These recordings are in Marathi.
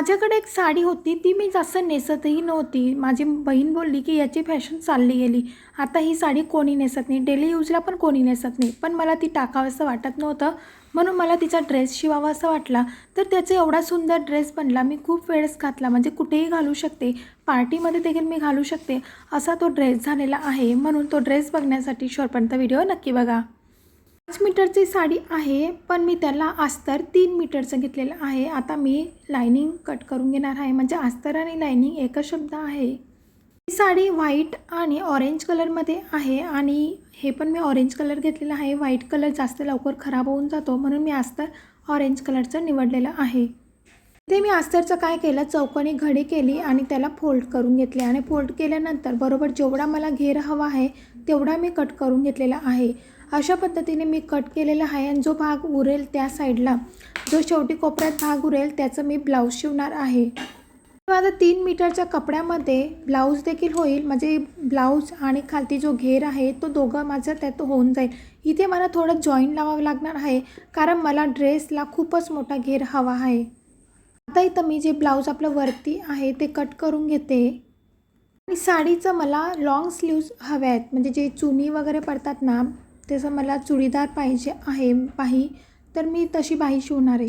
माझ्याकडे एक साडी होती ती मी जास्त नेसतही नव्हती. माझी बहीण बोलली की याची फॅशन चालली गेली. आता ही साडी कोणी नेसत नाही. डेली यूजला पण कोणी नेसत नाही. पण मला ती टाकावंसं वाटत नव्हतं. म्हणून मला तिचा ड्रेस शिवावा असा वाटला. तर त्याचा एवढा सुंदर ड्रेस बनला. मी खूप वेळेस घातला. म्हणजे कुठेही घालू शकते. पार्टीमध्ये देखील मी घालू शकते. असा तो ड्रेस झालेला आहे. म्हणून तो ड्रेस बघण्यासाठी शोरपर्यंत व्हिडिओ नक्की बघा. पाच मीटरची साडी आहे पण मी त्याला अस्तर तीन मीटरचं घेतलेलं आहे. आता मी लायनिंग कट करून घेणार आहे. म्हणजे अस्तर आणि लायनिंग एकच शब्द आहे. ही साडी व्हाईट आणि ऑरेंज कलरमध्ये आहे आणि हे पण मी ऑरेंज कलर घेतलेला आहे. व्हाईट कलर जास्त लवकर खराब होऊन जातो म्हणून मी अस्तर ऑरेंज कलरचं निवडलेलं आहे. ते मी अस्तरचं काय केलं चौकोनी घडी केली आणि त्याला फोल्ड करून घेतले. आणि फोल्ड केल्यानंतर बरोबर जेवढा मला घेर हवा आहे तेवढा मी कट करून घेतलेला आहे. अशा पद्धतीने मी कट केलेला आहे आणि जो भाग उरेल त्या साईडला जो शेवटी कोपऱ्यात भाग उरेल त्याचं मी ब्लाऊज शिवणार आहे. माझा तीन मीटरच्या कपड्यामध्ये ब्लाऊज देखील होईल. म्हणजे ब्लाऊज आणि खालती जो घेर आहे तो दोघं माझं त्यात होऊन जाईल. इथे मला थोडं जॉईन लावावं लागणार आहे कारण मला ड्रेसला खूपच मोठा घेर हवा आहे. आता इथं मी जे ब्लाऊज आपलं वरती आहे ते कट करून घेते. आणि साडीचं मला लाँग स्लीव्ज हव्या आहेत म्हणजे जे चुनी वगैरे पडतात ना तसं मला चुडीदार पाहिजे आहे बाही. तर मी तशी बाही शिवणार आहे.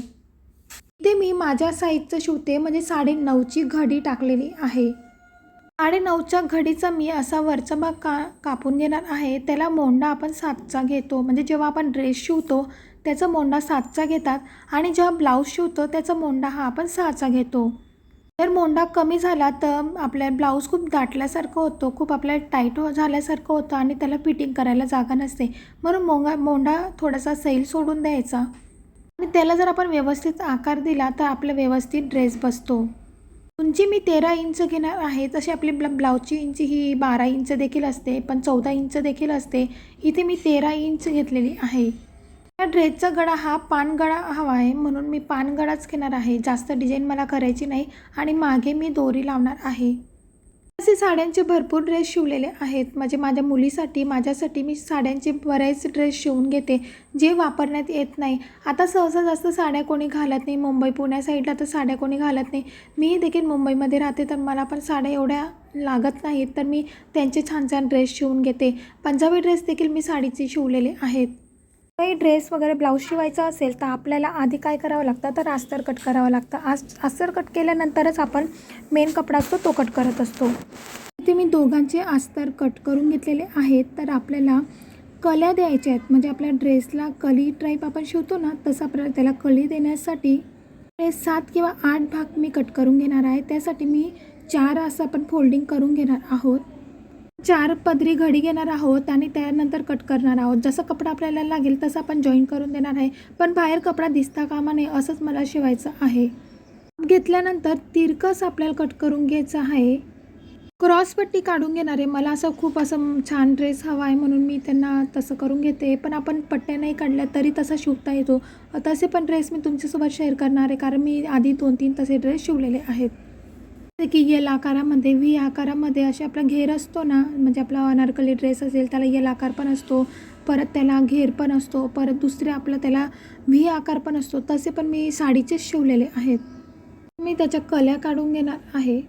इथे मी माझ्या साईजचं शिवते. म्हणजे साडे नऊची घडी टाकलेली आहे. साडे नऊच्या घडीचा मी असा वरचा भाग का कापून घेणार आहे. त्याला मोंडा आपण सातचा घेतो. म्हणजे जेव्हा आपण ड्रेस शिवतो त्याचा मोंडा सातचा घेतात आणि जेव्हा ब्लाऊज शिवतो त्याचा मोंडा हा आपण सहाचा घेतो. जर मोंडा कमी झाला तर आपल्या ब्लाऊज खूप दाटल्यासारखं होतो खूप आपल्याला टाईट हो झाल्यासारखं होतं आणि त्याला फिटिंग करायला जागा नसते. म्हणून मोंगा मोंडा थोडासा सैल सोडून द्यायचा. आणि त्याला जर आपण व्यवस्थित आकार दिला तर आपला व्यवस्थित ड्रेस बसतो. उंची मी तेरा इंच घेणार आहे तशी आपली ब्ला ब्लाऊजची इंची ही बारा इंच देखील असते पण चौदा इंच देखील असते. इथे मी तेरा इंच घेतलेली आहे. या ड्रेसचा गळा हा पानगळा हवा आहे म्हणून मी पानगळाच घेणार आहे. जास्त डिझाईन मला करायची नाही आणि मागे मी दोरी लावणार आहे. असे साड्यांचे भरपूर ड्रेस शिवलेले आहेत. म्हणजे माझ्या मुलीसाठी माझ्यासाठी मी साड्यांचे बरेच ड्रेस शिवून घेते. जे वापरण्यात येत नाही. आता सहसा जास्त साड्या कोणी घालत नाही. मुंबई पुण्या साईडला तर साड्या कोणी घालत नाही. मी देखील मुंबईमध्ये राहते तर मला पण साड्या एवढ्या लागत नाहीत. तर मी त्यांचे छान छान ड्रेस शिवून घेते. पंजाबी ड्रेस देखील मी साडीचे शिवलेले आहेत. काही ड्रेस वगैरे ब्लाऊज शिवायचा असेल तर आपल्याला आधी काय करावं लागतं? तर अस्तर कट करावं लागतं. आस अस्तर कट केल्यानंतरच आपण मेन कपडा असतो तो कट करत असतो. इथे मी दोघांचे अस्तर कट करून घेतलेले आहेत. तर आपल्याला कल्या द्यायच्या आहेत. म्हणजे आपल्या ड्रेसला कली टाईप आपण शिवतो ना तसं आपल्याला त्याला कली देण्यासाठी ड्रेस सात किंवा आठ भाग मी कट करून घेणार आहे. त्यासाठी मी चार असं आपण फोल्डिंग करून घेणार आहोत. चार पदरी घडी घेणार आहोत आणि त्यानंतर कट करणार आहोत. जसं कपडा आपल्याला लागेल तसं आपण जॉईन करून देणार आहे. पण बाहेर कपडा दिसता कामा नये असंच मला शिवायचं आहे. घेतल्यानंतर तिरकस आपल्याला कट करून घ्यायचं आहे. क्रॉसपट्टी काढून घेणार आहे. मला असं खूप असं छान ड्रेस हवा आहे म्हणून मी त्यांना तसं करून घेते. पण आपण पट्ट्या नाही काढल्या तरी तसा शिवता येतो. तसे पण ड्रेस मी तुमच्यासोबत शेअर करणार आहे. कारण मी आधी दोन तीन तसे ड्रेस शिवलेले आहेत. की यल आकारामध्ये व्ही आकारामध्ये असे आपला घेर असतो ना म्हणजे आपला अनारकली ड्रेस असेल त्याला यल आकार पण असतो परत त्याला घेर पण असतो परत दुसरे आपलं त्याला व्ही आकार पण असतो. तसे पण मी साडीचेच शिवलेले आहेत. मी त्याच्या कल्या काढून घेणार आहे.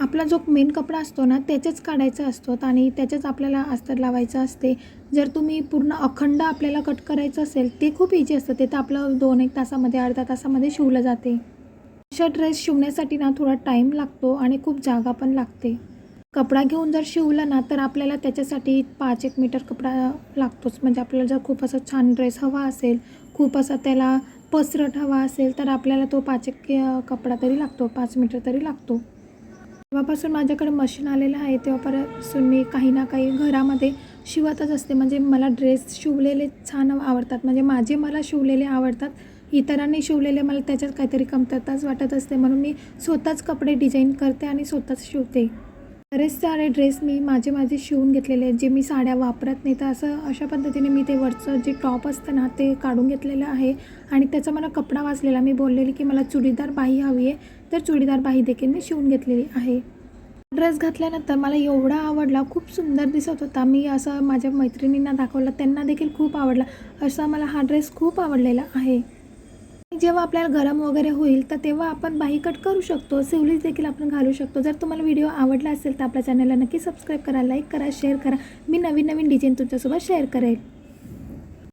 आपला जो मेन कपडा असतो ना त्याचेच काढायचा असतो आणि त्याचेच आपल्याला अस्तर लावायचं असते. जर तुम्ही पूर्ण अखंड आपल्याला कट करायचं असेल ते खूप इझी असतं. ते तर आपलं दोन एक तासामध्ये अर्धा तासामध्ये शिवलं जाते. अशा ड्रेस शिवण्यासाठी ना थोडा टाईम लागतो आणि खूप जागा पण लागते. कपडा घेऊन जर शिवलं ना तर आपल्याला त्याच्यासाठी पाच एक मीटर कपडा लागतोच. म्हणजे आपल्याला जर खूप असा छान ड्रेस हवा असेल खूप असा त्याला पसरट हवा असेल तर आपल्याला तो पाच एक कपडा तरी लागतो पाच मीटर तरी लागतो. तेव्हापासून माझ्याकडे मशीन आलेलं आहे. तेव्हापासून मी काही ना काही घरामध्ये शिवतच असते. म्हणजे मला ड्रेस शिवलेले छान आवडतात. म्हणजे माझे मला शिवलेले आवडतात. इतरांनी शिवलेले मला त्याच्यात काहीतरी कमतरताच वाटत असते. म्हणून मी स्वतःच कपडे डिझाईन करते आणि स्वतःच शिवते. बरेच सारे ड्रेस मी माझे माझे शिवून घेतलेले आहेत. जे मी साड्या वापरत नाही तर असं अशा पद्धतीने मी ते वरचं जे टॉप असतं ना ते काढून घेतलेलं आहे. आणि त्याचा मला कपडा वाचलेला. मी बोललेली की मला चुडीदार बाही हवी आहे तर चुडीदार बाही देखील मी शिवून घेतलेली आहे. ड्रेस घातल्यानंतर मला एवढा आवडला खूप सुंदर दिसत होता. मी असं माझ्या मैत्रिणींना दाखवला. त्यांना देखील खूप आवडला. असा मला हा ड्रेस खूप आवडलेला आहे. जेव्हा आपल्याला गरम वगैरे होईल तर तेव्हा आपण बाही कट करू शकतो. सिवलीज देखील आपण घालू शकतो. जर तुम्हाला व्हिडिओ आवडला असेल तर आपल्या चॅनलला नक्की सबस्क्राईब करा लाईक करा शेअर करा. मी नवीन नवीन डिझाईन तुमच्यासोबत शेअर करेल.